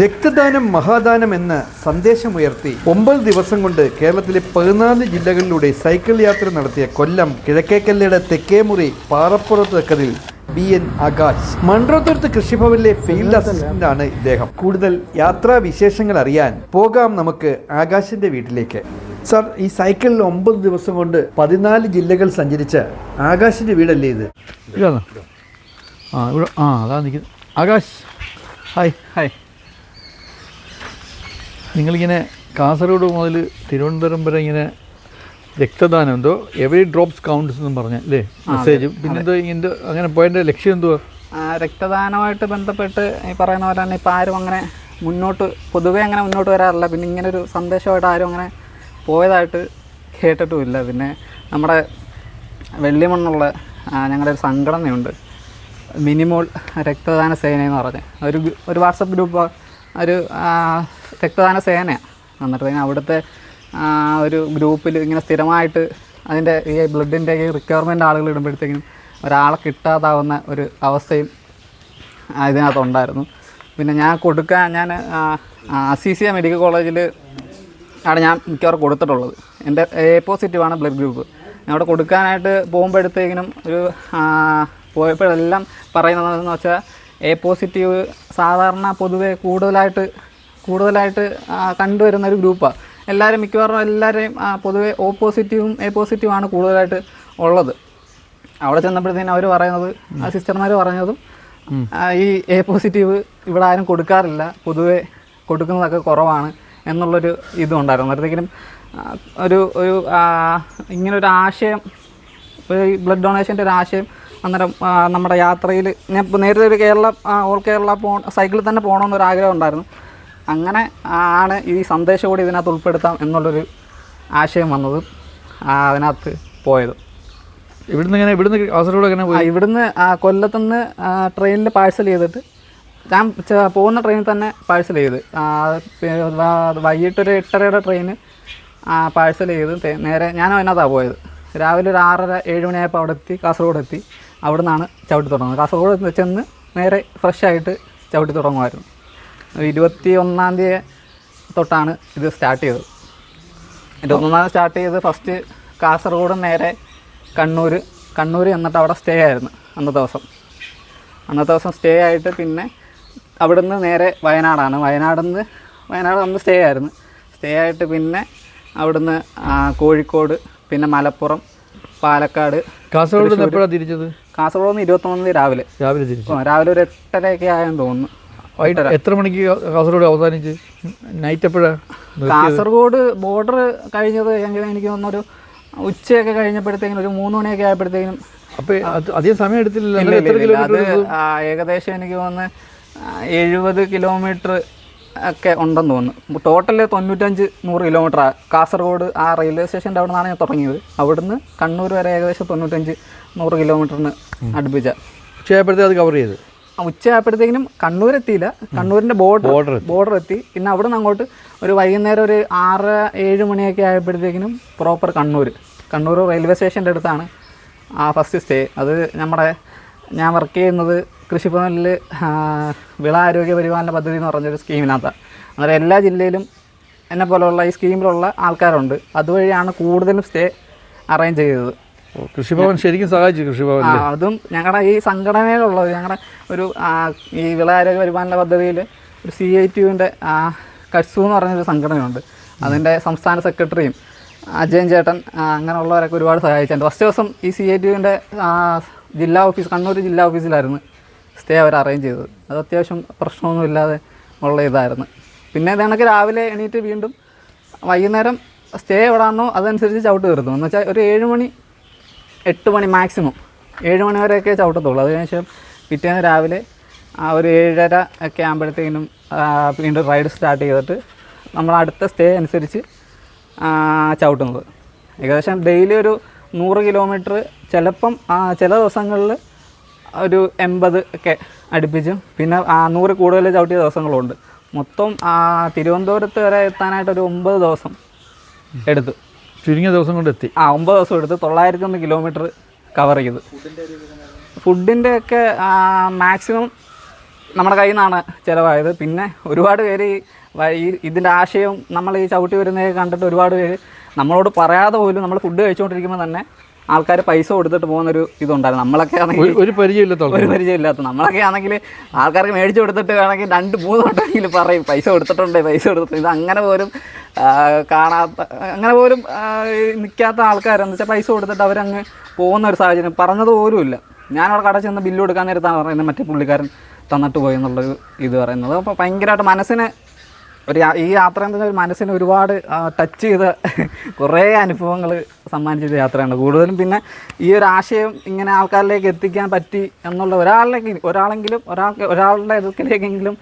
രക്തദാനം മഹാദാനം എന്ന സന്ദേശമുയർത്തി ഒമ്പത് ദിവസം കൊണ്ട് കേരളത്തിലെ പതിനാല് ജില്ലകളിലൂടെ സൈക്കിൾ യാത്ര നടത്തിയ കൊല്ലം കിഴക്കേക്കല്ലയുടെ തെക്കേമുറി പാറപ്പുറത്ത് തെക്കതിൽ ബി എൻ ആകാശ്. മൺട്രോത്തുരുത്ത് കൃഷിഭവനിലെ ഫീൽഡ് അസിസ്റ്റന്റ് ആണ് ഇദ്ദേഹം. കൂടുതൽ യാത്രാ വിശേഷങ്ങൾ അറിയാൻ പോകാം നമുക്ക് ആകാശിന്റെ വീട്ടിലേക്ക്. സർ ഈ സൈക്കിളിൽ ഒമ്പത് ദിവസം കൊണ്ട് പതിനാല് ജില്ലകൾ സഞ്ചരിച്ച ആകാശിന്റെ വീടല്ലേ ഇത്? ആ ഇവിടെ ആ അതാ നിൽക്കുന്നത് ആകാശ്. Hi hi. നിങ്ങളിങ്ങനെ കാസർഗോഡ് മുതൽ തിരുവനന്തപുരം വരെ ഇങ്ങനെ രക്തദാനം എന്തോ എവറി ഡ്രോപ്സ് കൗണ്ട്സ് എന്ന് പറഞ്ഞ അല്ലേ? മെസ്സേജ് പിന്നെന്തോ ഇങ്ങനെ അങ്ങനെ പോയതിന്റെ ലക്ഷ്യം എന്തുവാ? രക്തദാനമായിട്ട് ബന്ധപ്പെട്ട് ഈ പറയുന്ന പോലെ തന്നെ ഇപ്പം ആരും അങ്ങനെ മുന്നോട്ട് പൊതുവേ അങ്ങനെ മുന്നോട്ട് വരാറില്ല. പിന്നെ ഇങ്ങനെ ഒരു സന്ദേശമായിട്ട് ആരും അങ്ങനെ പോയതായിട്ട് കേട്ടിട്ടുമില്ല. പിന്നെ നമ്മുടെ വെള്ളിമണ്ണുള്ള ഞങ്ങളുടെ ഒരു സംഘടനയുണ്ട്. മിനിമോൾ രക്തദാന സേന എന്ന് പറഞ്ഞ്. ഒരു ഒരു വാട്സപ്പ് ഗ്രൂപ്പ് ഒരു രക്തദാന സേനയാണ് എന്നിട്ട് അവിടുത്തെ ഒരു ഗ്രൂപ്പിൽ ഇങ്ങനെ സ്ഥിരമായിട്ട് അതിന്റെ ഈ ബ്ലഡിന്റെ ഈ റിക്വയർമെന്റ് ആളുകൾ ഇടുമ്പോഴത്തേക്കും ഒരാളെ കിട്ടാതാവുന്ന ഒരു അവസ്ഥയും ഇതിനകത്തുണ്ടായിരുന്നു പിന്നെ ഞാൻ കൊടുക്കാൻ ഞാൻ അസീസിയ മെഡിക്കൽ കോളേജിൽ ആണ് ഞാൻ മിക്കവാറും കൊടുത്തിട്ടുള്ളത്. എന്റെ എ പോസിറ്റീവാണ് ബ്ലഡ് ഗ്രൂപ്പ്. ഞാൻ അവിടെ കൊടുക്കാനായിട്ട് പോകുമ്പോഴത്തേക്കിനും ഒരു പോയപ്പോഴെല്ലാം പറയുന്നതെന്ന് വെച്ചാൽ എ പോസിറ്റീവ് സാധാരണ പൊതുവേ കൂടുതലായിട്ട് കൂടുതലായിട്ട് കണ്ടുവരുന്ന ഒരു ഗ്രൂപ്പാണ് എല്ലാവരും മിക്കവാറും എല്ലാവരെയും പൊതുവേ പൊതുവെ ഓ പോസിറ്റീവും എ പോസിറ്റീവും ആണ് കൂടുതലായിട്ട് ഉള്ളത്. അവിടെ ചെന്നപ്പോഴത്തേനും അവർ പറയുന്നത് ആ സിസ്റ്റർമാർ പറഞ്ഞതും ഈ എ പോസിറ്റീവ് ഇവിടെ ആരും കൊടുക്കാറില്ല പൊതുവെ കൊടുക്കുന്നതൊക്കെ കുറവാണ് എന്നുള്ളൊരു ഇതും ഉണ്ടായിരുന്നു അന്നേരത്തേക്കിനും ഒരു ഒരു ഇങ്ങനെ ഇങ്ങനൊരു ആശയം ഒരു ഈ ബ്ലഡ് ഡൊണേഷന്റെ ഒരു ആശയം അന്നേരം നമ്മുടെ യാത്രയിൽ ഞാൻ നേരത്തെ ഒരു കേരള ഓൾ കേരള പോ സൈക്കിളിൽ തന്നെ പോകണമെന്നൊരു ആഗ്രഹം ഉണ്ടായിരുന്നു. അങ്ങനെ ആണ് ഈ സന്ദേശം കൂടി ഇതിനകത്ത് ഉൾപ്പെടുത്താം എന്നുള്ളൊരു ആശയം വന്നത് അതിനകത്ത് പോയത്. ഇവിടുന്ന് ഇങ്ങനെ ഇവിടുന്ന് കാസർഗോഡ് എങ്ങനെ പോയി? ഇവിടുന്ന് കൊല്ലത്തുനിന്ന് ട്രെയിനിൽ പാഴ്സൽ ചെയ്തിട്ട് ഞാൻ പോകുന്ന ട്രെയിനിൽ തന്നെ പാഴ്സൽ ചെയ്ത്. വൈകിട്ടൊരു എട്ടരയുടെ ട്രെയിന് പാഴ്സൽ ചെയ്ത് നേരെ ഞാൻ അതിനകത്താണ് പോയത്. രാവിലെ ഒരു ആറര ഏഴ് മണിയായപ്പോൾ അവിടെ എത്തി കാസർഗോഡ് എത്തി. അവിടെ നിന്നാണ് ചവിട്ടി തുടങ്ങുന്നത്. കാസർഗോഡ് ചെന്ന് നേരെ ഫ്രഷ് ആയിട്ട് ചവിട്ടി തുടങ്ങുമായിരുന്നു. ഇരുപത്തി ഒന്നാം തീയതി തൊട്ടാണ് ഇത് സ്റ്റാർട്ട് ചെയ്തത്. ഇരുപത്തൊന്നാം സ്റ്റാർട്ട് ചെയ്ത് ഫസ്റ്റ് കാസർഗോഡ് നേരെ കണ്ണൂർ കണ്ണൂർ എന്നിട്ട് അവിടെ സ്റ്റേ ആയിരുന്നു അന്നത്തെ ദിവസം. അന്നത്തെ ദിവസം സ്റ്റേ ആയിട്ട് പിന്നെ അവിടുന്ന് നേരെ വയനാടാണ്. വയനാട് നിന്ന് വയനാട് അന്ന് സ്റ്റേ ആയിരുന്നു. സ്റ്റേ ആയിട്ട് പിന്നെ അവിടുന്ന് കോഴിക്കോട് പിന്നെ മലപ്പുറം പാലക്കാട് കാസർഗോഡ് തിരിച്ചത്? കാസർഗോഡ് നിന്ന് ഇരുപത്തൊന്നാം തീയതി രാവിലെ. രാവിലെ രാവിലെ ഒരു എട്ടരയൊക്കെ ആയെന്ന് തോന്നുന്നു. വൈകിട്ട് എത്ര മണിക്ക് കാസർഗോഡ് അവസാനിച്ച്? നൈറ്റ് എപ്പോഴാണ് കാസർഗോഡ് ബോർഡർ കഴിഞ്ഞത് എനിക്ക് എനിക്ക് തോന്നുന്നൊരു ഉച്ചയൊക്കെ കഴിഞ്ഞപ്പോഴത്തേക്കിനും ഒരു മൂന്ന് മണിയൊക്കെ ആയപ്പോഴത്തേക്കിനും. അപ്പോൾ അധികം സമയം. കിലോമീറ്റർ അത് ഏകദേശം എനിക്ക് തോന്നുന്നു എഴുപത് കിലോമീറ്റർ ഒക്കെ ഉണ്ടെന്ന് തോന്നുന്നു. ടോട്ടൽ തൊണ്ണൂറ്റഞ്ച് നൂറ് കിലോമീറ്റർ കാസർഗോഡ് ആ റെയിൽവേ സ്റ്റേഷന്റെ അവിടെ നിന്നാണ് ഞാൻ തുടങ്ങിയത്. അവിടുന്ന് കണ്ണൂർ വരെ ഏകദേശം തൊണ്ണൂറ്റഞ്ച് നൂറ് കിലോമീറ്ററിന് അടുപ്പിച്ച. പക്ഷേ അത് കവർ ചെയ്ത്. ഉച്ചയായപ്പോഴത്തേക്കിനും കണ്ണൂർ എത്തിയില്ല. കണ്ണൂരിന്റെ ബോർഡർ ബോർഡർ എത്തി. പിന്നെ അവിടെ നിന്ന് അങ്ങോട്ട് ഒരു വൈകുന്നേരം ഒരു ആറ് ഏഴ് മണിയൊക്കെ ആയപ്പോഴത്തേക്കിനും പ്രോപ്പർ കണ്ണൂർ കണ്ണൂർ റെയിൽവേ സ്റ്റേഷന്റെ അടുത്താണ് ആ ഫസ്റ്റ് സ്റ്റേ അത് നമ്മുടെ ഞാൻ വർക്ക് ചെയ്യുന്നത് കൃഷിഭവനിൽ വിള ആരോഗ്യ പരിപാലന പദ്ധതി എന്ന് പറഞ്ഞൊരു സ്കീമിനകത്താണ് അന്നേരം എല്ലാ ജില്ലയിലും എന്നെ പോലെയുള്ള ഈ സ്കീമിലുള്ള ആൾക്കാരുണ്ട്. അതുവഴിയാണ് കൂടുതലും സ്റ്റേ അറേഞ്ച് ചെയ്തത്. കൃഷിഭവൻ ശരിക്കും സഹായിച്ചു കൃഷിഭവൻ അതും ഞങ്ങളുടെ ഈ സംഘടനയിലുള്ളത് ഞങ്ങളുടെ ഒരു ഈ വിള ആരോഗ്യ വരുമാന പദ്ധതിയിൽ ഒരു സി ഐ ടിയുവിന്റെ കറ്റ്സു എന്ന് പറഞ്ഞൊരു സംഘടനയുണ്ട്. അതിന്റെ സംസ്ഥാന സെക്രട്ടറിയും അജയൻ ചേട്ടൻ അങ്ങനെയുള്ളവരൊക്കെ ഒരുപാട് സഹായിച്ചിട്ടുണ്ട്. ഫസ്റ്റ് ദിവസം ഈ സി ഐ ടിയുവിന്റെ ജില്ലാ ഓഫീസ് കണ്ണൂർ ജില്ലാ ഓഫീസിലായിരുന്നു സ്റ്റേ അവർ അറേഞ്ച് ചെയ്തത്. അത് അത്യാവശ്യം പ്രശ്നമൊന്നും ഇല്ലാതെ ഉള്ള ഇതായിരുന്നു. പിന്നെ ഇത് രാവിലെ എണീറ്റ് വീണ്ടും വൈകുന്നേരം സ്റ്റേ എവിടാണോ അതനുസരിച്ച് ചവിട്ട് തീർന്നു. എന്ന് വെച്ചാൽ ഒരു ഏഴ് മണി എട്ട് മണി മാക്സിമം. ഏഴ് മണി വരെയൊക്കെ ചവിട്ടത്തുള്ളൂ. അത് കഴിഞ്ഞ ശേഷം പിറ്റേന്ന് രാവിലെ ഒരു ഏഴര ഒക്കെ ആകുമ്പോഴത്തേക്കും വീണ്ടും റൈഡ് സ്റ്റാർട്ട് ചെയ്തിട്ട് നമ്മൾ അടുത്ത സ്റ്റേ അനുസരിച്ച് ചവിട്ടുന്നത്. ഏകദേശം ഡെയിലി ഒരു നൂറ് കിലോമീറ്റർ ചിലപ്പം ചില ദിവസങ്ങളിൽ ഒരു എൺപത് ഒക്കെ അടുപ്പിച്ചും പിന്നെ നൂറ് കൂടുതൽ ചവിട്ടിയ ദിവസങ്ങളുണ്ട്. മൊത്തം തിരുവനന്തപുരത്ത് വരെ എത്താനായിട്ട് ഒരു ഒമ്പത് ദിവസം എടുത്തു. ചുരുങ്ങിയ ദിവസം കൊണ്ട് എത്തി. ആ ഒമ്പത് ദിവസം എടുത്ത് തൊള്ളായിരത്തി ഒന്ന് കിലോമീറ്റർ കവർ ചെയ്ത്. ഫുഡിന്റെ ഒക്കെ മാക്സിമം നമ്മുടെ കയ്യിൽ നിന്നാണ് ചിലവായത്. പിന്നെ ഒരുപാട് പേര് ഈ ഇതിന്റെ ആശയം നമ്മൾ ഈ ചവിട്ടി വരുന്നതൊക്കെ കണ്ടിട്ട് ഒരുപാട് പേര് നമ്മളോട് പറയാതെ പോലും നമ്മൾ ഫുഡ് കഴിച്ചുകൊണ്ടിരിക്കുമ്പോൾ തന്നെ ആൾക്കാർ പൈസ കൊടുത്തിട്ട് പോകുന്ന ഒരു ഇതുണ്ടായിരുന്നു. നമ്മളൊക്കെ ആണെങ്കിൽ ഒരു- പരിചയമില്ലാത്ത ഒരു പരിചയമില്ലാത്ത നമ്മളൊക്കെ ആണെങ്കിൽ ആൾക്കാർക്ക് മേടിച്ചു കൊടുത്തിട്ട് വേണമെങ്കിൽ രണ്ട് മൂന്ന് വട്ടമെങ്കിലും പറയും. പൈസ കൊടുത്തിട്ടുണ്ട് പൈസ കൊടുത്തിട്ടുണ്ട്. ഇത് അങ്ങനെ പോലും കാണാത്ത അങ്ങനെ പോലും നിൽക്കാത്ത ആൾക്കാരെന്ന് വെച്ചാൽ പൈസ കൊടുത്തിട്ട് അവരങ്ങ് പോകുന്ന ഒരു സാഹചര്യം പറഞ്ഞത് പോലും ഇല്ല. ഞാനവിടെ കട ചെന്ന് ബില്ല് കൊടുക്കാൻ നേരത്താണ് പറയുന്നത് മറ്റേ പുള്ളിക്കാരൻ തന്നിട്ട് പോയി എന്നുള്ളൊരു ഇത് പറയുന്നത്. അപ്പോൾ ഭയങ്കരമായിട്ട് മനസ്സിന് ഒരു ഈ യാത്ര എന്ന് പറഞ്ഞാൽ മനസ്സിന് ഒരുപാട് ടച്ച് ചെയ്ത കുറേ അനുഭവങ്ങൾ സമ്മാനിച്ചൊരു യാത്രയാണ്. കൂടുതലും പിന്നെ ഈ ഒരു ആശയം ഇങ്ങനെ ആൾക്കാരിലേക്ക് എത്തിക്കാൻ പറ്റി എന്നുള്ള ഒരാളിലേക്ക് ഒരാളെങ്കിലും ഒരാൾക്ക് ഒരാളുടെ ഇതൊക്കെങ്കിലെങ്കിലും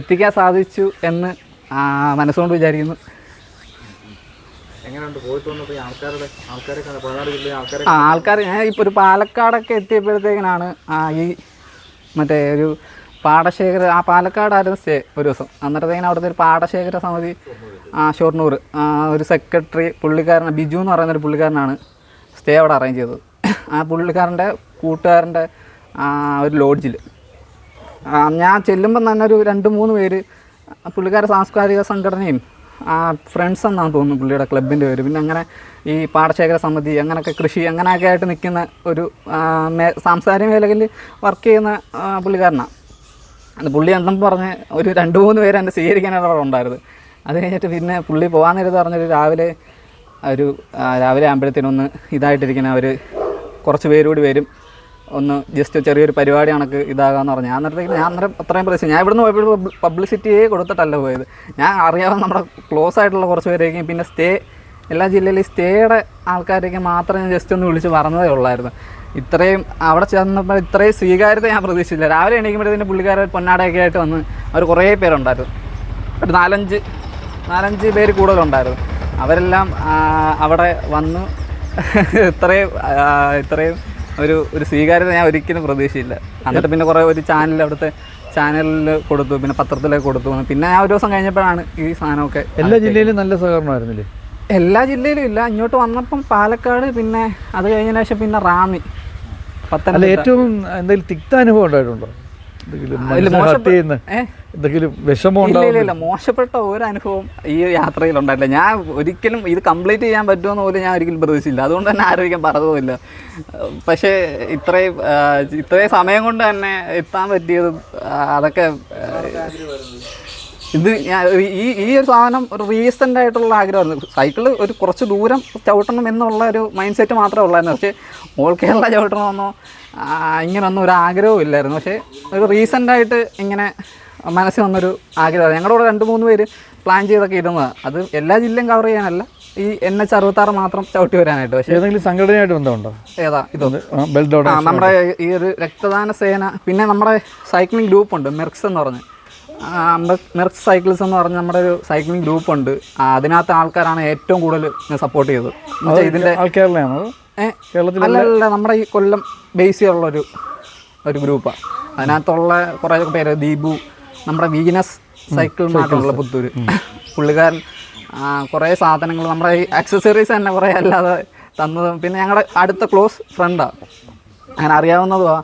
എത്തിക്കാൻ സാധിച്ചു എന്ന് മനസ്സുകൊണ്ട് വിചാരിക്കുന്നു. ആൾക്കാർ ഞാൻ ഇപ്പോൾ ഒരു പാലക്കാടൊക്കെ എത്തിയപ്പോഴത്തേക്കിനാണ് ഈ മറ്റേ ഒരു പാടശേഖര ആ പാലക്കാടായിരുന്നു സ്റ്റേ ഒരു ദിവസം. അന്നേരത്തേക്കിനും അവിടുത്തെ ഒരു പാടശേഖര സമിതി ആ ഷൊർണൂർ ഒരു സെക്രട്ടറി പുള്ളിക്കാരൻ ബിജു എന്ന് പറയുന്ന ഒരു പുള്ളിക്കാരനാണ് സ്റ്റേ അവിടെ അറേഞ്ച് ചെയ്തത്. ആ പുള്ളിക്കാരന്റെ കൂട്ടുകാരന്റെ ഒരു ലോഡ്ജിൽ ഞാൻ ചെല്ലുമ്പം തന്നെ ഒരു രണ്ട് മൂന്ന് പേര് പുള്ളിക്കാരുടെ സാംസ്കാരിക സംഘടനയും ഫ്രണ്ട്സ് എന്നാണ് തോന്നുന്നു പുള്ളിയുടെ ക്ലബിന്റെ പേര്. പിന്നെ അങ്ങനെ ഈ പാടശേഖര സമിതി അങ്ങനെയൊക്കെ കൃഷി അങ്ങനെയൊക്കെ ആയിട്ട് നിൽക്കുന്ന ഒരു സാംസ്കാരിക മേഖലയിൽ വർക്ക് ചെയ്യുന്ന പുള്ളിക്കാരനാണ്. അത് പുള്ളി എന്തെന്ന് പറഞ്ഞ് ഒരു രണ്ട് മൂന്ന് പേര് എന്നെ സ്വീകരിക്കാനുള്ള അവിടെ ഉണ്ടായിരുന്നു. അത് കഴിഞ്ഞിട്ട് പിന്നെ പുള്ളി പോകാൻ നേരത്ത് പറഞ്ഞൊരു രാവിലെ ഒരു രാവിലെ ആകുമ്പോഴത്തേനൊന്ന് ഇതായിട്ടിരിക്കുന്ന അവർ കുറച്ച് പേരുകൂടി വരും. ഒന്ന് ജസ്റ്റ് ചെറിയൊരു പരിപാടി കണക്ക് ഇതാകാന്ന് പറഞ്ഞു. ഞാൻ അന്നേരത്തേക്ക് ഞാൻ അന്നേരം അത്രയും പ്രശ്നം ഞാൻ ഇവിടുന്ന് പോയപ്പോൾ പബ്ലിസിറ്റിയേ കൊടുത്തിട്ടല്ല പോയത്. ഞാൻ അറിയാവുന്ന നമ്മുടെ ക്ലോസ് ആയിട്ടുള്ള കുറച്ച് പേരേക്കും പിന്നെ സ്റ്റേ എല്ലാ ജില്ലയിലും സ്റ്റേയുടെ ആൾക്കാരേക്ക് മാത്രം ഞാൻ ജസ്റ്റ് ഒന്ന് വിളിച്ച് പറഞ്ഞതേ ഉള്ളായിരുന്നു. ഇത്രയും അവിടെ ചെന്നപ്പോൾ ഇത്രയും സ്വീകാര്യത ഞാൻ പ്രതീക്ഷിച്ചില്ല. രാവിലെ എണീക്കുമ്പോഴത്തേന് പുള്ളിക്കാരൻ പൊന്നാടയൊക്കെ ആയിട്ട് വന്ന് അവർ കുറേ പേരുണ്ടായിരുന്നു. ഒരു നാലഞ്ച് നാലഞ്ച് പേര് കൂടുതലുണ്ടായിരുന്നു. അവരെല്ലാം അവിടെ വന്ന് ഇത്രയും ഇത്രയും ഒരു ഒരു സ്വീകാര്യത ഞാൻ ഒരിക്കലും പ്രതീക്ഷയില്ല എന്നിട്ട് പിന്നെ കുറേ ഒരു ചാനൽ അവിടുത്തെ ചാനലിൽ കൊടുത്തു പിന്നെ പത്രത്തിലൊക്കെ കൊടുത്തു. പിന്നെ ഞാൻ ഒരു ദിവസം കഴിഞ്ഞപ്പോഴാണ് ഈ സാധനമൊക്കെ എല്ലാ ജില്ലയിലും നല്ല സഹകരണമായിരുന്നില്ലേ? എല്ലാ ജില്ലയിലും ഇല്ല. ഇങ്ങോട്ട് വന്നപ്പം പാലക്കാട് പിന്നെ അത് കഴിഞ്ഞതിന് ശേഷം പിന്നെ റാന്നി. പത്തനംതിട്ട. ഏറ്റവും എന്തെങ്കിലും തിക്ത അനുഭവം ഉണ്ടായിട്ടുണ്ടോ? എന്തെങ്കിലും മോശപ്പെട്ട ഒരു അനുഭവം ഈ യാത്രയിൽ ഉണ്ടായില്ല ഞാൻ ഒരിക്കലും ഇത് കംപ്ലീറ്റ് ചെയ്യാൻ പറ്റുമെന്ന് പോലും ഞാൻ ഒരിക്കലും പ്രതീക്ഷിച്ചില്ല. അതുകൊണ്ട് തന്നെ ആരോഗ്യം പറഞ്ഞതുമില്ല. പക്ഷേ ഇത്രയും ഇത്രയും സമയം കൊണ്ട് തന്നെ എത്താൻ പറ്റിയതും അതൊക്കെ ഇത് ഞാൻ ഈ ഈ ഒരു സാധനം ഒരു റീസെന്റ് ആയിട്ടുള്ള ആഗ്രഹമായിരുന്നു. സൈക്കിൾ ഒരു കുറച്ച് ദൂരം ചവിട്ടണം എന്നുള്ള ഒരു മൈൻഡ് സെറ്റ് മാത്രമേ ഉള്ളായിരുന്നു. പക്ഷേ ഓൾ കേരള ചവിട്ടണമെന്നോ ഇങ്ങനെ ഇങ്ങനൊന്നും ഒരു ആഗ്രഹവും ഇല്ലായിരുന്നു. പക്ഷേ ഒരു റീസെന്റ് ആയിട്ട് ഇങ്ങനെ മനസ്സിൽ വന്നൊരു ആഗ്രഹമാണ് ഞങ്ങളുടെ കൂടെ രണ്ട് മൂന്ന് പേര് പ്ലാൻ ചെയ്തൊക്കെ ഇരുന്നതാണ് അത് എല്ലാ ജില്ലയും കവർ ചെയ്യാനല്ല. ഈ എൻ എച്ച് അറുപത്താറ് മാത്രം ചവിട്ടി വരാനായിട്ട്. പക്ഷേ ഏതെങ്കിലും സംഘടനയായിട്ട് ബന്ധമുണ്ടോ? ഏതാ? ഇതൊന്ന് നമ്മുടെ ഈ ഒരു രക്തദാന സേന പിന്നെ നമ്മുടെ സൈക്ലിംഗ് ഗ്രൂപ്പുണ്ട് മെർക്സ് എന്ന് പറഞ്ഞ്. ആ, മെർ- മെർക്സ് സൈക്കിൾസ് എന്ന് പറഞ്ഞ നമ്മുടെ ഒരു സൈക്ലിംഗ് ഗ്രൂപ്പ് ഉണ്ട്. അതിനകത്ത് ആൾക്കാരാണ് ഏറ്റവും കൂടുതൽ സപ്പോർട്ട് ചെയ്തത്. ഇതിന്റെ ആൾ കേരളയാണോ അതോ? കേരളത്തിൽ അല്ല അല്ല നമ്മുടെ ഈ കൊല്ലം ബേസ് ചെയ്തുള്ള ഒരു ഒരു ഗ്രൂപ്പാണ് അതിനകത്തുള്ള കുറേ പേര് ദീപു നമ്മുടെ വീനസ് സൈക്കിൾ മാറ്റുള്ള പുത്തൂര്. പുള്ളിക്കാരൻ കുറേ സാധനങ്ങൾ നമ്മുടെ ഈ ആക്സസറീസ് തന്നെ കുറേ അല്ലാതെ തന്നതും. പിന്നെ ഞങ്ങളുടെ അടുത്ത ക്ലോസ് ഫ്രണ്ടാണ് അങ്ങനെ അറിയാവുന്നതുമാണ്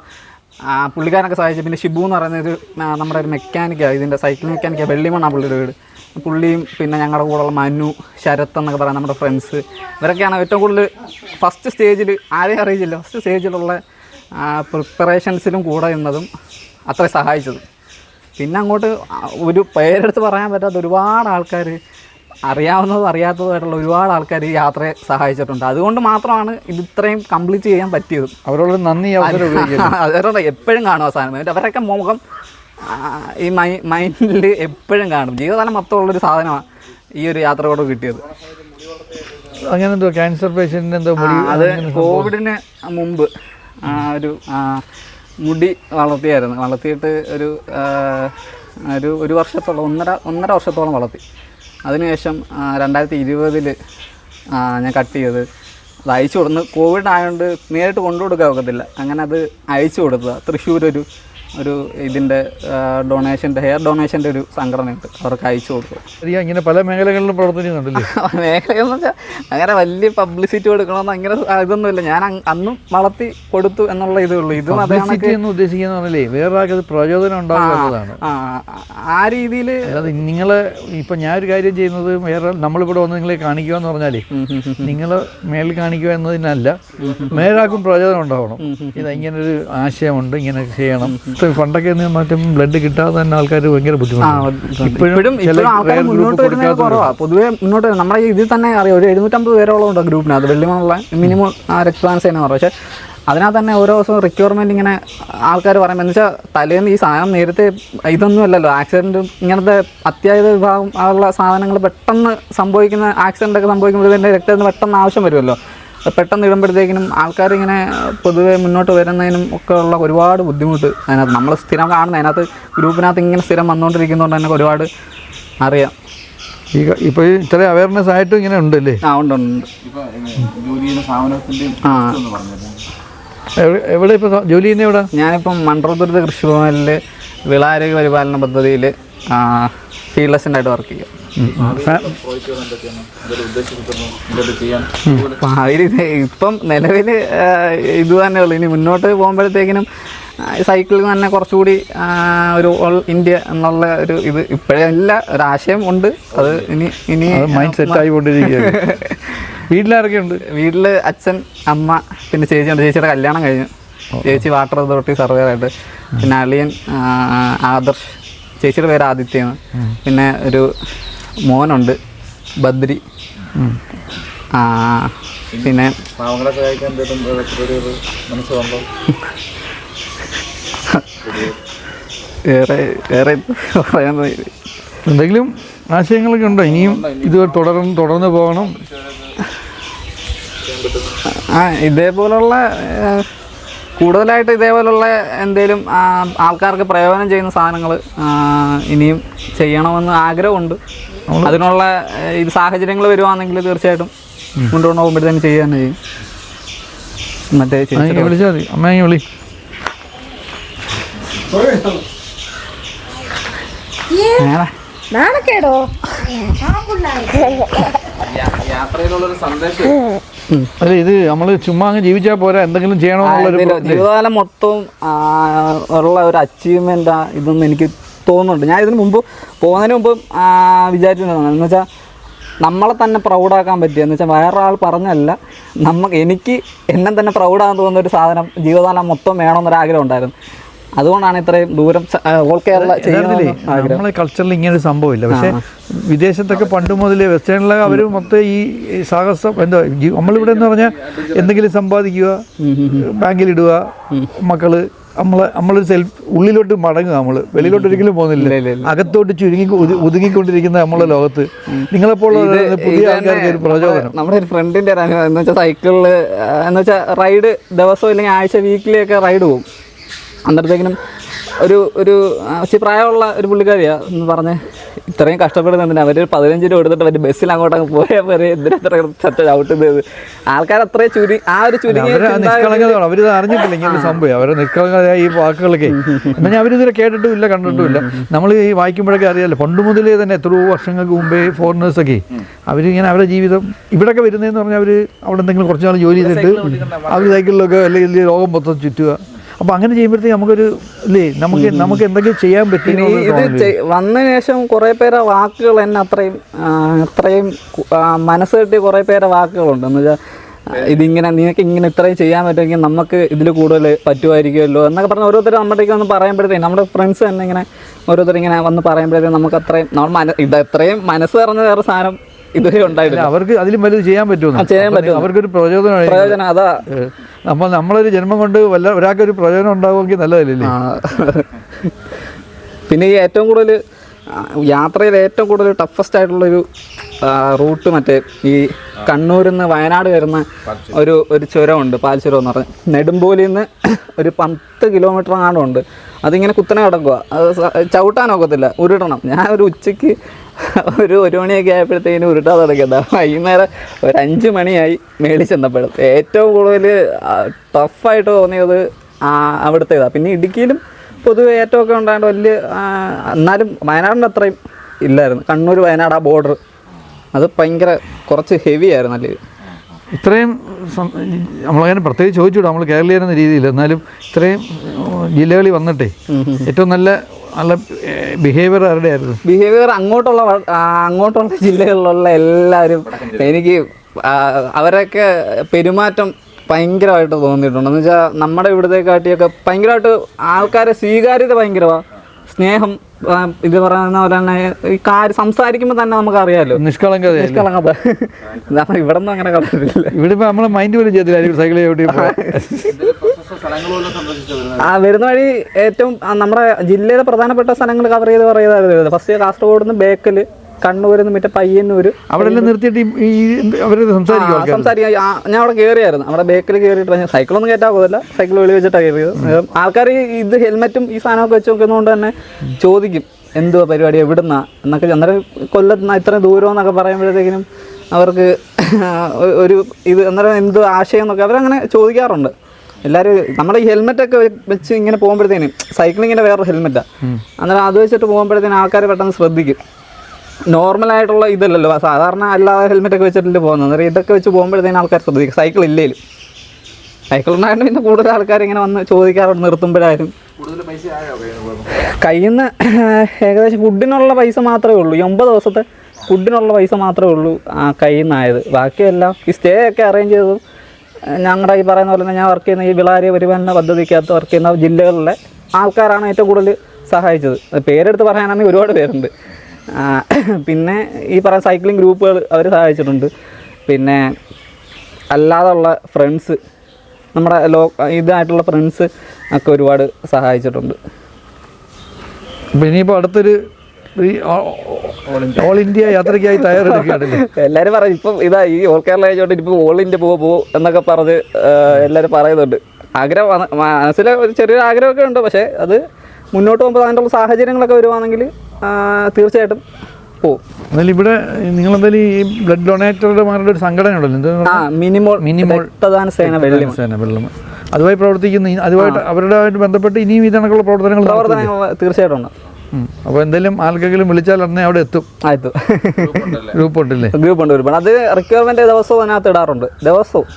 പുള്ളിക്കാരനൊക്കെ സഹായിച്ചു. പിന്നെ ഷിബു എന്ന് പറയുന്ന ഒരു നമ്മുടെ ഒരു മെക്കാനിക്കാണ് ഇതിന്റെ സൈക്കിൾ മെക്കാനിക്കാണ് വെള്ളിമണ്ണാണ് പുള്ളിയുടെ വീട്. പുള്ളിയും പിന്നെ ഞങ്ങളുടെ കൂടെയുള്ള മനു ശരത്ത് എന്നൊക്കെ പറയാം നമ്മുടെ ഫ്രണ്ട്സ് ഇവരൊക്കെയാണ് ഏറ്റവും കൂടുതൽ ഫസ്റ്റ് സ്റ്റേജിൽ ആരെയും അറിയിച്ചില്ല. ഫസ്റ്റ് സ്റ്റേജിലുള്ള പ്രിപ്പറേഷൻസിലും കൂടെ നിന്നതും അത്ര സഹായിച്ചത്. പിന്നെ അങ്ങോട്ട് ഒരു പേരെടുത്ത് പറയാൻ പറ്റാത്ത ഒരുപാട് ആൾക്കാർ അറിയാവുന്നതും അറിയാത്തതുമായിട്ടുള്ള ഒരുപാട് ആൾക്കാർ ഈ യാത്രയെ സഹായിച്ചിട്ടുണ്ട്. അതുകൊണ്ട് മാത്രമാണ് ഇത് ഇത്രയും കംപ്ലീറ്റ് ചെയ്യാൻ പറ്റിയത്. അവരോട് നന്ദി അവരുടെ എപ്പോഴും കാണും ആ സാധനം എന്നിട്ട് അവരൊക്കെ മുഖം ഈ മൈ മൈൻഡിൽ എപ്പോഴും കാണും. ജീവിതകാലം മൊത്തമുള്ളൊരു സാധനമാണ് ഈ ഒരു യാത്രയോട് കിട്ടിയത്. അങ്ങനെ എന്തോ ക്യാൻസർ പേഷ്യന്റ് എന്തോ അത് കോവിഡിന് മുമ്പ് ആ, ഒരു മുടി വളർത്തിയായിരുന്നു. വളർത്തിയിട്ട് ഒരു ഒരു ഒരു വർഷത്തോളം ഒന്നര ഒന്നര വർഷത്തോളം വളർത്തി. അതിനുശേഷം രണ്ടായിരത്തി ഇരുപതിൽ ഞാൻ കട്ട് ചെയ്ത് അത് അയച്ചു കൊടുന്ന് കോവിഡ് ആയതുകൊണ്ട് നേരിട്ട് കൊണ്ടു കൊടുക്കാൻ ഒക്കത്തില്ല. അങ്ങനെ അത് അയച്ചു കൊടുത്തതാണ് തൃശ്ശൂർ ഒരു ഇതിന്റെ ഡൊണേഷന്റെ ഹെയർ ഡൊണേഷന്റെ ഒരു സംഘടനയുണ്ട്. അവർക്ക് അയച്ചു കൊടുക്കും ഇങ്ങനെ പല മേഖലകളിലും പ്രവർത്തിക്കുന്നുണ്ടല്ലേ? മേഖലയെന്ന് വെച്ചാൽ അങ്ങനെ വലിയ പബ്ലിസിറ്റി കൊടുക്കണമെന്ന് അങ്ങനെ ഇതൊന്നുമില്ല. ഞാൻ അന്നും വളർത്തി കൊടുത്തു എന്നുള്ള ഇതേ ഉള്ളൂ. ഇതും എന്ന് ഉദ്ദേശിക്കുന്ന പറഞ്ഞാലേ വേറെ പ്രചോദനം ഉണ്ടാകുന്നതാണ് ആ രീതിയിൽ അതായത് നിങ്ങൾ ഇപ്പം ഞാൻ ഒരു കാര്യം ചെയ്യുന്നത് വേറെ നമ്മളിവിടെ വന്ന് നിങ്ങളെ കാണിക്കുക എന്ന് പറഞ്ഞാലേ നിങ്ങൾ മേളിൽ കാണിക്കുക എന്നതിനല്ല മേലാക്കും പ്രചോദനം ഉണ്ടാവണം. ഇത് ഇങ്ങനൊരു ആശയമുണ്ട് ഇങ്ങനെ ചെയ്യണം. ഇപ്പൊ പണ്ടൊക്കെ മറ്റും ബ്ലഡ് കിട്ടാതെ തന്നെ ആൾക്കാർ ഭയങ്കര ബുദ്ധിമുട്ടാണ്. ഇപ്പോഴും ഇപ്പോഴും ആൾക്കാർ മുന്നോട്ട് വരുന്നത് കുറവാണ് പൊതുവേ മുന്നോട്ട്. നമ്മുടെ ഇതിൽ തന്നെ അറിയാം ഒരു എഴുന്നൂറ്റമ്പത് പേരോളം ഉണ്ട് ഗ്രൂപ്പിന്. അത് വെള്ളിമണുള്ള മിനിമം രക്തദാന സേന തന്നെ പറയും പക്ഷേ അതിനകത്ത് തന്നെ ഓരോ ദിവസവും റിക്വയർമെന്റ് ഇങ്ങനെ ആൾക്കാർ പറയുമ്പോൾ എന്ന് വെച്ചാൽ തലേന്ന് ഈ സാധനം നേരത്തെ ഇതൊന്നും അല്ലല്ലോ. ആക്സിഡന്റും ഇങ്ങനത്തെ അത്യാഹിത വിഭാഗം ഉള്ള സാധനങ്ങൾ പെട്ടെന്ന് സംഭവിക്കുന്ന ആക്സിഡന്റ് ഒക്കെ സംഭവിക്കുമ്പോൾ ഇതിന്റെ രക്തത്തിന് പെട്ടെന്ന് ആവശ്യം വരുമല്ലോ. പെട്ടെന്ന് ഇടുമ്പോഴത്തേക്കിനും ആൾക്കാരിങ്ങനെ പൊതുവെ മുന്നോട്ട് വരുന്നതിനും ഒക്കെ ഉള്ള ഒരുപാട് ബുദ്ധിമുട്ട് അതിനകത്ത്. നമ്മൾ സ്ഥിരം കാണുന്ന അതിനകത്ത് ഗ്രൂപ്പിനകത്ത് ഇങ്ങനെ സ്ഥിരം വന്നുകൊണ്ടിരിക്കുന്നതുകൊണ്ട് തന്നെ ഒരുപാട് അറിയാം. ഈ ഇപ്പോൾ ഇത്ര അവയർനെസ് ആയിട്ടും ഇങ്ങനെ ഉണ്ടല്ലേ? ആ ഉണ്ട് ഉണ്ട് ആ. എവിടെ- എവിടെ ഇപ്പോൾ ജോലി ചെയ്യുന്ന എവിടെ? ഞാനിപ്പം മൺട്രോതുരുത്ത് കൃഷിഭവനിൽ വിളാരോഗ്യ പരിപാലന പദ്ധതിയിൽ ഫീൽഡ് അസിസ്റ്റന്റായിട്ട് വർക്ക് ചെയ്യുക ഭാവിയിൽ ഇപ്പം നിലവിൽ ഇത് തന്നെ ഉള്ളു. ഇനി മുന്നോട്ട് പോകുമ്പോഴത്തേക്കിനും സൈക്കിളിൽ തന്നെ കുറച്ചുകൂടി ഒരു ഓൾ ഇന്ത്യ എന്നുള്ള ഒരു ഇത് ഇപ്പോഴേ ഒരു ഒരാശയം ഉണ്ട്. അത് ഇനി ഇനി മൈൻഡ് സെറ്റ് ആയിക്കൊണ്ടിരിക്കുകയാണ്. വീട്ടിലാരൊക്കെ ഉണ്ട്? വീട്ടിൽ അച്ഛൻ അമ്മ പിന്നെ ചേച്ചിയുണ്ട് ചേച്ചിയുടെ കല്യാണം കഴിഞ്ഞു. ചേച്ചി വാട്ടർ അതോറിറ്റി സർവേറായിട്ട് പിന്നെ അളിയൻ ആദർശ്. ചേച്ചിയുടെ പേര് ആദിത്യയാണ്. പിന്നെ ഒരു മോനുണ്ട് ബദ്രി. ആ, പിന്നെ വേറെ വേറെ പറയാൻ എന്തെങ്കിലും ആശയങ്ങളൊക്കെ ഉണ്ടോ? ഇനിയും ഇത് തുടർന്ന് തുടർന്ന് പോകണം. ആ ഇതേപോലുള്ള കൂടുതലായിട്ട് ഇതേപോലുള്ള എന്തെങ്കിലും ആൾക്കാർക്ക് പ്രയോജനം ചെയ്യുന്ന സാധനങ്ങൾ ഇനിയും ചെയ്യണമെന്ന് ആഗ്രഹമുണ്ട്. അതിനുള്ള ഇത് സാഹചര്യങ്ങൾ വരുവാണെങ്കിൽ തീർച്ചയായിട്ടും മുന്നോട്ട് കൊണ്ടുകൊണ്ട് തന്നെ ചെയ്യാൻ ചെയ്യും. മറ്റേ ചേച്ചി അങ്ങനെ വിളിച്ചാൽ മതി. അമ്മ വിളി. നാണക്കേടോ? അല്ല ഇത് നമ്മൾ ചുമ്മാ അങ്ങ് ജീവിച്ചാൽ പോരാ. എന്തെങ്കിലും ചെയ്യണോ ജീവിതകാലം മൊത്തം ഉള്ള ഒരു അച്ചീവ്മെന്റ് ഇതൊന്നും എനിക്ക് തോന്നുന്നുണ്ട്. ഞാൻ ഇതിന് മുമ്പ് പോകുന്നതിന് മുമ്പ് വിചാരിച്ചിട്ടുണ്ടായിരുന്നു. എന്ന് വെച്ചാൽ നമ്മളെ തന്നെ പ്രൗഡാക്കാൻ പറ്റിയ? എന്ന് വെച്ചാൽ വേറൊരാൾ പറഞ്ഞല്ല നമുക്ക് എനിക്ക് എന്നെ തന്നെ പ്രൗഡാകാൻ തോന്നുന്ന ഒരു സാധനം ജീവിതകാലം മൊത്തം വേണമെന്നൊരാഗ്രഹം ഉണ്ടായിരുന്നു. അതുകൊണ്ടാണ് ഇത്രയും ദൂരം ഓൾ കേരള നമ്മളെ കൾച്ചറിൽ ഇങ്ങനെ ഒരു സംഭവമില്ല. പക്ഷേ വിദേശത്തൊക്കെ പണ്ട് മുതലേ വെസ്റ്റേണിലൊക്കെ അവർ മൊത്തം ഈ സാഹസം എന്താ നമ്മളിവിടെ എന്ന് പറഞ്ഞാൽ എന്തെങ്കിലും സമ്പാദിക്കുക ബാങ്കിലിടുക മക്കൾ നമ്മളെ നമ്മളൊരു സെൽഫ് ഉള്ളിലോട്ട് മടങ്ങുക നമ്മൾ വെളിയിലോട്ട് ഒരിക്കലും പോകുന്നില്ല. അകത്തോട്ട് ചുരുങ്ങി ഒതു- ഒതുങ്ങിക്കൊണ്ടിരിക്കുന്ന നമ്മളെ ലോകത്ത്. നിങ്ങളെപ്പോലുള്ള പുതിയ ആൾക്കാർക്ക് ഒരു പ്രചോദനം. നമ്മുടെ ഒരു ഫ്രണ്ടിന്റെ ഒരു അനുഭവം എന്ന് വെച്ചാൽ സൈക്കിളിൽ എന്ന് വെച്ചാൽ റൈഡ് ദിവസം അല്ലെങ്കിൽ ആഴ്ച വീക്കിലി ഒക്കെ റൈഡ് പോകും അന്നേരത്തേക്കിനും ഒരു ഒരു ഇച്ചിരി പ്രായമുള്ള ഒരു പുള്ളിക്കാരിയാണ് എന്ന് പറഞ്ഞ് ഇത്രയും കഷ്ടപ്പെടുന്നുണ്ട്. അവർ പതിനഞ്ച് രൂപ എടുത്തിട്ട് അവർ ബസ്സിൽ അങ്ങോട്ട് അങ്ങ് പോയാൽ പോരെ. എന്തിനാ ഇത്ര ചത്ത ചവിട്ടുന്നത്? ആൾക്കാർ അത്രയും ചുരി ആ ഒരു ചുരുങ്ങിയ നിഷ്കളങ്കതയാണ് അവരിത് അറിഞ്ഞിട്ടില്ല ഇങ്ങനെ സംഭവം. അവരെ നിഷ്കളങ്കതയായ ഈ വാക്കുകളൊക്കെ എന്നാൽ അവരിതുവരെ കണ്ടിട്ടും ഇല്ല നമ്മൾ ഈ വായിക്കുമ്പോഴൊക്കെ അറിയാലോ പണ്ട് മുതലേ തന്നെ എത്രയോ വർഷങ്ങൾക്ക് മുമ്പേ ഫോറിനേഴ്സൊക്കെ അവരിങ്ങനെ അവരുടെ ജീവിതം ഇവിടെയൊക്കെ വരുന്നതെന്ന് പറഞ്ഞാൽ അവർ അവിടെ എന്തെങ്കിലും കുറച്ച് നാൾ ജോലി ചെയ്തിട്ട് അവർ സൈക്കിളിലൊക്കെ അല്ലെങ്കിൽ ലോകം മൊത്തം ചുറ്റുക. അപ്പോൾ അങ്ങനെ ചെയ്യുമ്പോഴത്തേക്ക് നമുക്കൊരു ഇല്ലേ നമുക്ക് നമുക്ക് എന്തെങ്കിലും ചെയ്യാൻ പറ്റും ഇത് വന്നതിന് ശേഷം കുറേ പേരെ വാക്കുകൾ എന്നെ അത്രയും അത്രയും മനസ്സ് കെട്ടി കുറേ പേരെ വാക്കുകളുണ്ട്. എന്ന് വെച്ചാൽ ഇതിങ്ങനെ നിനക്ക് ഇങ്ങനെ ഇത്രയും ചെയ്യാൻ പറ്റുമെങ്കിൽ നമുക്ക് ഇതിൽ കൂടുതൽ പറ്റുമായിരിക്കുമല്ലോ എന്നൊക്കെ പറഞ്ഞ് ഓരോരുത്തർ നമ്മുടെയൊക്കെ വന്ന് പറയുമ്പോഴത്തേക്കും നമ്മുടെ ഫ്രണ്ട്സ് തന്നെ ഇങ്ങനെ ഓരോരുത്തർ ഇങ്ങനെ വന്ന് പറയുമ്പോഴത്തേക്കും നമുക്ക് അത്രയും നമ്മൾ മന ഇത് അത്രയും മനസ്സ് പറഞ്ഞ വേറെ സാധനം ഇതുവരെ ഉണ്ടായിട്ടില്ല. അവർക്ക് അതിലും വലുത് ചെയ്യാൻ പറ്റുമോ ചെയ്യാൻ പറ്റും. അവർക്കൊരു പ്രചോദനം പ്രയോജനം അതാ. നമ്മൾ നമ്മളൊരു ജന്മം കൊണ്ട് വല്ല ഒരാൾക്ക് ഒരു പ്രയോജനം ഉണ്ടാവുമെങ്കിൽ നല്ലതല്ലേ. പിന്നെ ഈ ഏറ്റവും കൂടുതൽ യാത്രയിൽ ഏറ്റവും കൂടുതൽ ടഫസ്റ്റ് ആയിട്ടുള്ളൊരു റൂട്ട് മറ്റേ ഈ കണ്ണൂരിൽ നിന്ന് വയനാട് വരുന്ന ഒരു ഒരു ചുരമുണ്ട് പാൽച്ചുരം എന്ന് പറഞ്ഞ്. നെടുമ്പോലിൽ നിന്ന് ഒരു പത്ത് കിലോമീറ്റർ അങ്ങാണ്ടുണ്ട് അതിങ്ങനെ കുത്തനെ കിടക്കുക അത് ഒക്കത്തില്ല. ഉരുട്ടണം ഞാൻ ഒരു ഉച്ചയ്ക്ക് ഒരു ഒരു മണിയൊക്കെ ആയപ്പോഴത്തേക്കിനും ഉരുട്ടാൻ തുടങ്ങിയതാ വൈകുന്നേരം ഒരു അഞ്ച് മണിയായി മേളിൽ ചെന്നപ്പോഴും. ഏറ്റവും കൂടുതൽ ടഫായിട്ട് തോന്നിയത് ആ, ഇതാണ് പിന്നെ ഇടുക്കിയിലും പൊതുവെ ഏറ്റവും ഉണ്ടായത് വലിയ എന്നാലും വയനാടിന്റെ അത്രയും ഇല്ലായിരുന്നു. കണ്ണൂർ വയനാട് ആ ബോർഡർ അത് ഭയങ്കര കുറച്ച് ഹെവി ആയിരുന്നു അല്ലേ? ഇത്രയും നമ്മളങ്ങനെ പ്രത്യേകിച്ച് ചോദിച്ചുകൂടാ. നമ്മൾ കേരളീയർ എന്ന രീതിയിൽ. എന്നാലും ഇത്രയും ജില്ലകളിൽ വന്നിട്ടേ ഏറ്റവും നല്ല നല്ല ബിഹേവിയർ ആരുടെ ആയിരുന്നു? ബിഹേവിയർ അങ്ങോട്ടുള്ള അങ്ങോട്ടുള്ള ജില്ലകളിലുള്ള എല്ലാവരും എനിക്ക് അവരൊക്കെ പെരുമാറ്റം ഭയങ്കരമായിട്ട് തോന്നിയിട്ടുണ്ട്. എന്ന് വെച്ചാൽ നമ്മുടെ ഇവിടുത്തെ കാട്ടിയൊക്കെ ഭയങ്കരമായിട്ട് ആൾക്കാരെ സ്വീകാര്യത ഭയങ്കരമാണ് സ്നേഹം ഇത് പറയുന്ന പോലെ തന്നെ ഈ കാര്യം സംസാരിക്കുമ്പോൾ തന്നെ നമുക്ക് നിഷ്കളങ്കത. നിഷ്കളങ്കത. ഇവിടെ നിന്ന് അങ്ങനെ കണ്ടിട്ടില്ല. ഇവിടെ നമ്മളെ മൈൻഡ് പോലും ചെയ്തില്ല സൈക്കിൾ ചവിട്ടി ആ വരുന്ന വഴി ഏറ്റവും നമ്മുടെ ജില്ലയിലെ പ്രധാനപ്പെട്ട സ്ഥലങ്ങൾ കവർ ചെയ്ത് പറയുന്നത് ഫസ്റ്റ് കാസർഗോഡ് നിന്ന് ബേക്കൽ കണ്ണൂർ നിന്ന് മറ്റേ പയ്യന്നൂർ അവിടെ എല്ലാം നിർത്തിയിട്ട് സംസാരിക്കും ഞാൻ അവിടെ കയറിയായിരുന്നു അവിടെ ബേക്കിൽ കയറിയിട്ട് ഞാൻ സൈക്കിളൊന്നും കയറ്റാൻ പോകില്ല സൈക്കിൾ വെളി വെച്ചിട്ടാണ് കയറിയത് ആൾക്കാർ ഇത് ഹെൽമെറ്റും ഈ സാധനമൊക്കെ വെച്ച് നോക്കുന്നതുകൊണ്ട് തന്നെ ചോദിക്കും എന്തുവാ പരിപാടി എവിടുന്നാ? എന്നൊക്കെ അന്നേരം കൊല്ലത്തുനിന്ന് ഇത്രയും ദൂരം എന്നൊക്കെ പറയുമ്പോഴത്തേക്കിനും അവർക്ക് ഒരു ഇത് അന്നേരം എന്ത് ആശയം എന്നൊക്കെ അവരങ്ങനെ ചോദിക്കാറുണ്ട്. എല്ലാവരും നമ്മുടെ ഈ ഹെൽമെറ്റൊക്കെ വെച്ച് ഇങ്ങനെ പോകുമ്പോഴത്തേനും സൈക്ലിങ്ങിന്റെ വേറൊരു ഹെൽമെറ്റാണ് അന്നേരം അത് വെച്ചിട്ട് പോകുമ്പോഴത്തേനും ആൾക്കാർ പെട്ടെന്ന് ശ്രദ്ധിക്കും. നോർമലായിട്ടുള്ള ഇതല്ലല്ലോ സാധാരണ അല്ലാതെ ഹെൽമെറ്റൊക്കെ വെച്ചിട്ടല്ലേ പോകുന്നത്. അന്നേരം ഇതൊക്കെ വെച്ച് പോകുമ്പോഴത്തേനും ആൾക്കാർ ശ്രദ്ധിക്കും. സൈക്കിൾ ഇല്ലേലും. സൈക്കിൾ ഉണ്ടായിരുന്നു പിന്നെ കൂടുതൽ ആൾക്കാർ ഇങ്ങനെ വന്ന് ചോദിക്കാറുണ്ട് നിർത്തുമ്പോഴായാലും. കൂടുതൽ പൈസ ആയോ കയ്യിൽ നിന്ന് ഏകദേശം ഫുഡിനുള്ള പൈസ മാത്രമേ ഉള്ളൂ. ഈ ഒമ്പത് ദിവസത്തെ ഫുഡിനുള്ള പൈസ മാത്രമേ ഉള്ളൂ ആ കയ്യിൽ നിന്നായത് ബാക്കിയെല്ലാം ഈ സ്റ്റേ ഒക്കെ അറേഞ്ച് ചെയ്തതും ഞങ്ങളുടെ ഈ പറയുന്ന പോലെ ഞാൻ വർക്ക് ചെയ്യുന്ന ഈ വിളാരി പരിപാലന പദ്ധതിക്കകത്ത് വർക്ക് ചെയ്യുന്ന ജില്ലകളിലെ ആൾക്കാരാണ് ഏറ്റവും കൂടുതൽ സഹായിച്ചത്. പേരെടുത്ത് പറയാനാണെങ്കിൽ ഒരുപാട് പേരുണ്ട്. പിന്നെ ഈ പറയുന്ന സൈക്ലിംഗ് ഗ്രൂപ്പുകൾ അവർ സഹായിച്ചിട്ടുണ്ട്. പിന്നെ അല്ലാതെയുള്ള ഫ്രണ്ട്സ് നമ്മുടെ ലോ ഇതായിട്ടുള്ള ഫ്രണ്ട്സ് ഒക്കെ ഒരുപാട് സഹായിച്ചിട്ടുണ്ട്. ഇനിയിപ്പോൾ അടുത്തൊരു ഓൾ ഇന്ത്യ യാത്രയ്ക്കായി തയ്യാറെടുക്കുകയാണല്ലേ? എല്ലാവരും പറയും ഇപ്പം ഇതാ ഈ ഓൾ കേരള ആയതുകൊണ്ട് ഇപ്പം ഓൾ ഇന്ത്യ പോ പോ എന്നൊക്കെ പറഞ്ഞ് എല്ലാവരും പറയുന്നുണ്ട്. ആഗ്രഹം മനസ്സിലെ ഒരു ചെറിയൊരു ആഗ്രഹമൊക്കെ ഉണ്ട് പക്ഷേ അത് മുന്നോട്ട് പോകുമ്പോൾ അതിന്റെ സാഹചര്യങ്ങളൊക്കെ വരുവാണെങ്കിൽ തീർച്ചയായിട്ടും പോകും എന്നാലും ഇവിടെ നിങ്ങൾ എന്തായാലും ഈ ബ്ലഡ് ഡൊണേറ്റർമാരുടെ ഒരു സംഘടന ഉണ്ടല്ലോ മിനിമോൾ മിനിമോൾ രക്തദാന സേന വെള്ളി സേന വെള്ളം അതുമായി പ്രവർത്തിക്കുന്ന ഈ- അതുമായിട്ട് അവരുടെ ബന്ധപ്പെട്ട് ഇനിയും കണക്കുള്ള പ്രവർത്തനങ്ങൾ പ്രവർത്തനങ്ങൾ തീർച്ചയായിട്ടും ഉണ്ട്. അപ്പോൾ എന്തെങ്കിലും ആർക്കെങ്കിലും വിളിച്ചാൽ അന്നേ അവിടെ എത്തും. ആയിട്ട് ഗ്രൂപ്പ് ഉണ്ടല്ലേ? ഗ്രൂപ്പ് ഉണ്ട് ഒരുപാട് അത് റിക്വയർമെന്റ് ദിവസവും അതിനകത്ത് ഇടാറുണ്ട്. ദിവസവും.